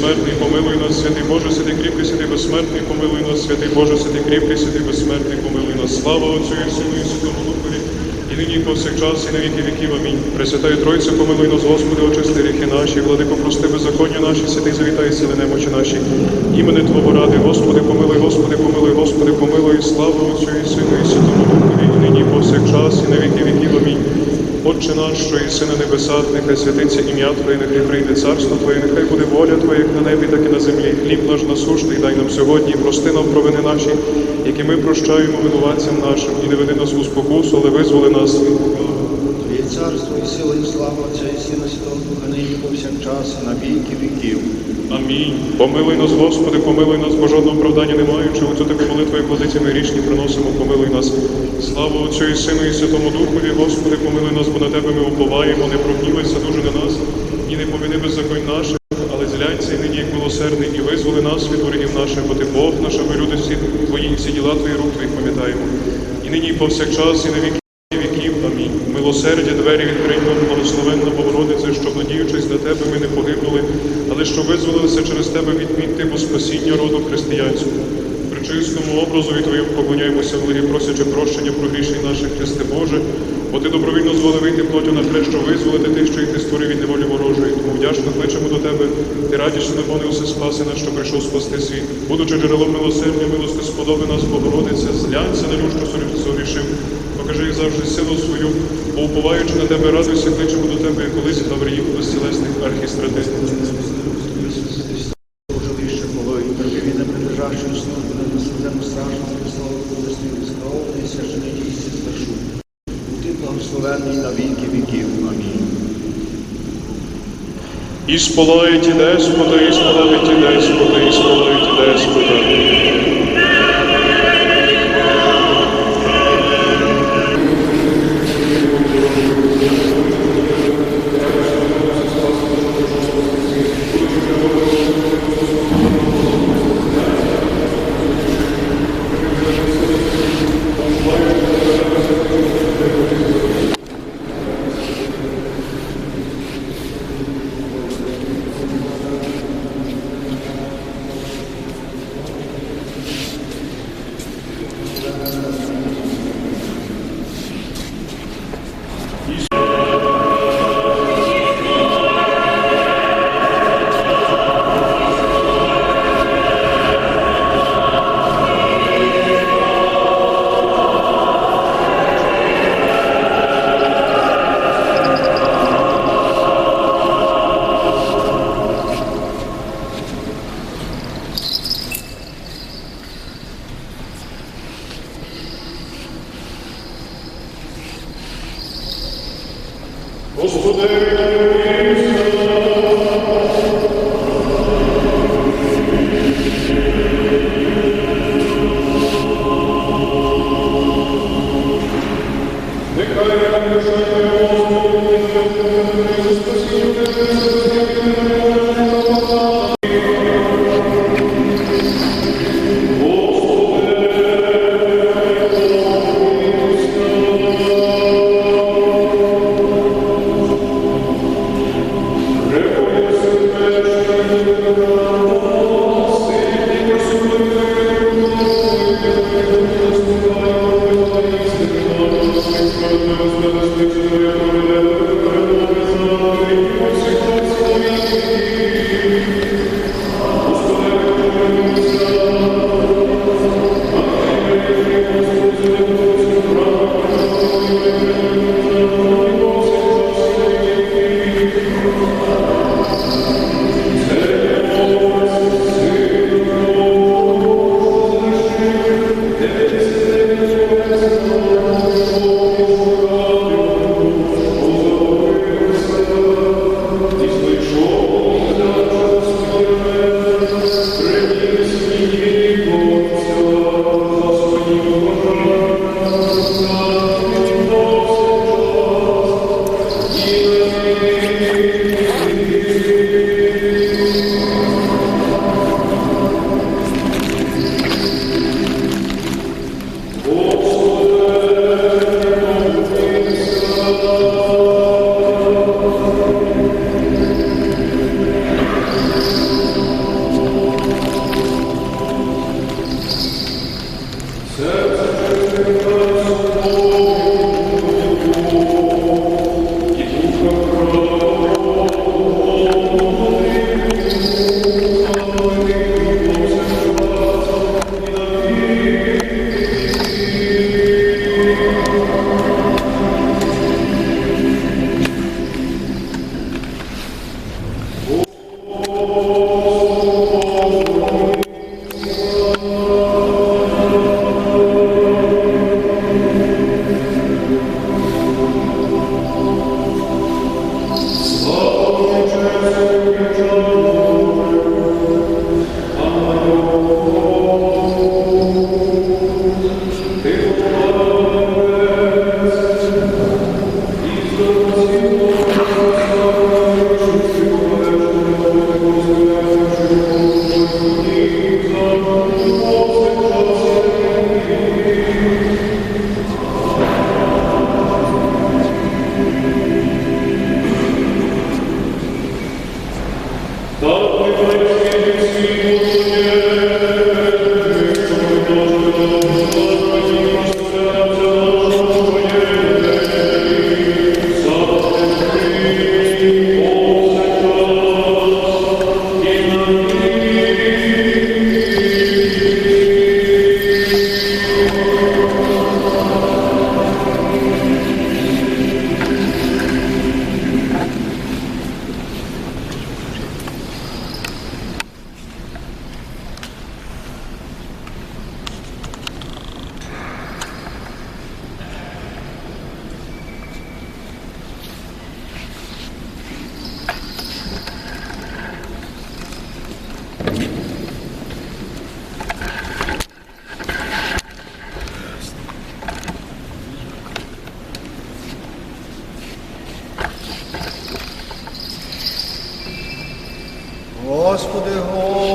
безсмертний, помилуй нас, святий Боже, святий кріпкий, святий безсмертний, помилуй нас, святий Боже, святий кріпкий, святий безсмертний, помилуй нас. Слава Отцю і Сину і Святому Духові, і нині, і повсякчас, і на віки віків. Амінь. Пресвятаю Тройце, помилуй нас, Господи, очисти ріхи наші, владико, прости беззаконня наші, святий завітай, сили немочі наші. Імени Твого ради, Господи, помилуй, Господи, помилуй, Господи, помилуй, слава Отцю і Сину, і Святому Духові, і нині, і повсякчас, і на віки віків. Амінь. Отче наш, що єси на небесах, нехай святиться ім'я Твоє, нехай прийде царство Твоє, нехай буде воля Твоя, як на небі, так і на землі. Хліб наш насушний, дай нам сьогодні, прости нам провини наші, які ми прощаємо винуватцям нашим, і не веди нас у спокусу, але визволи нас від царство і сила, і слава Отця і Сина Святого Духа, нині повсякчас, на віки віків. Амінь. Помилуй нас, Господи, помилуй нас, бо жодного оправдання не маючи, оцю тебе молитву і плодиці ми грішні приносимо, помилуй нас. Слава Отцю і Сину і Святому Духові, Господи, помилуй нас, бо на Тебе ми уповаємо, не прогнівайся дуже на нас, і не поміни беззаконь наших, але зляйся і нині як милосердний, і визволи нас від ворогів наших, бо Ти Бог наш, ми люди всі Твої, всі діла Твої рук Твоїх пам'ятаємо. І нині повсякчас, і на віки. Милосердя, двері відкрий благословенна Богородице, що надіючись на Тебе, ми не погибнули, але що визволилися через Тебе від бо спасіння роду християнського. При чистому образові Твоїм поклоняємося в просячи прощення про гріші наших, Христе Боже, бо Ти добровільно зволив вийти плотю на те, що визволити тих, що і ти створив від неволі ворожої. Вдячно кличемо до Тебе, Ти радісно спаси нас, що прийшов спасти світ. Будучи джерелом милосердя, милости сподоби нас, Богородиця, зглянься на люд, що сорішив. Покажи їх завжди силу свою, бо уповаючи на тебе, радуйся, кличемо до тебе, як колись Гавриїв безцілесних непридержавши службу на наслідному страшному прислову Божественному безкровний священий дійсті звершу. Ти благословенний на віки віків. Амінь. І сполають і деспота, і сполають і деспота, і сполають і Oh.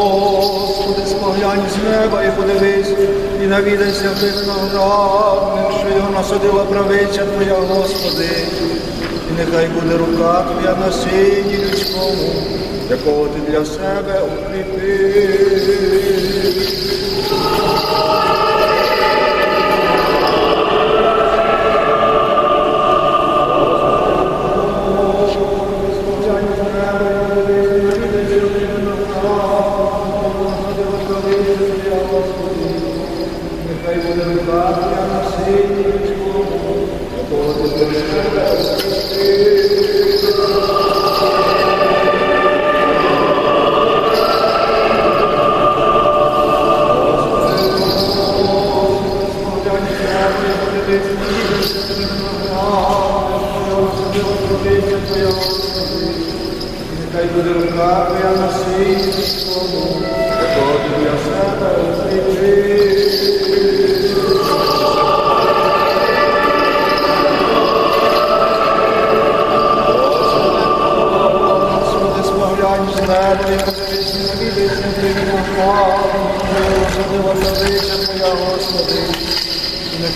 Господи, споглянь з неба і подивись, і на навідайся тих наградних, що його насадила правиця Твоя, Господи, і нехай буде рука Твоя на сині людському, якого ти для себе укріпив.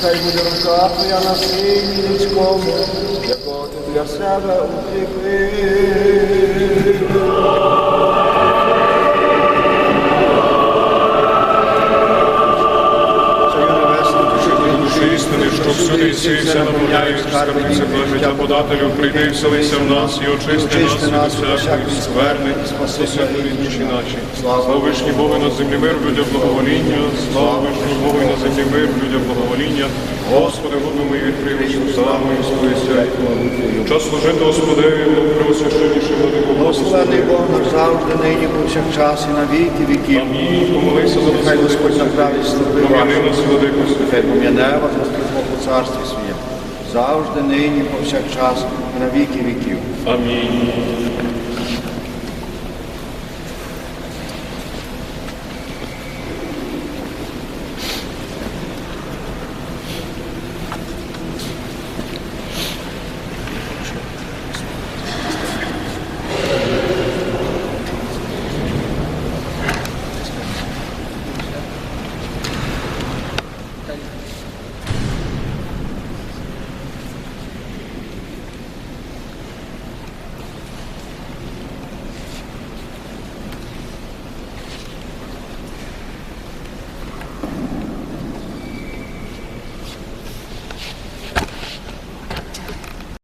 Нехай буде рука Твоя на сині людському, якого ти для себе укріпив. Що всюди наповняють, скарбниця життя подателю, прийди вселися в нас і очисти нас від всякої скверни, спаси святої душі наші. Слава вишні Богу на землі мир, людям благовоління, слава вишні Богу на землі благовоління. Господи, губи мої відкрив, славу і сповістя. Час служити Господеві, преосвященніше владику Благословений Бог наш завжди, нині, повсякчас і на віки віків. Амінь. Помолися за Хай Господь направить стопи Пом'яни нас, владику, Хай пом'яне вас Господь Бог у царстві своєму. Завжди, нині, повсякчас і на віки віків. Амінь.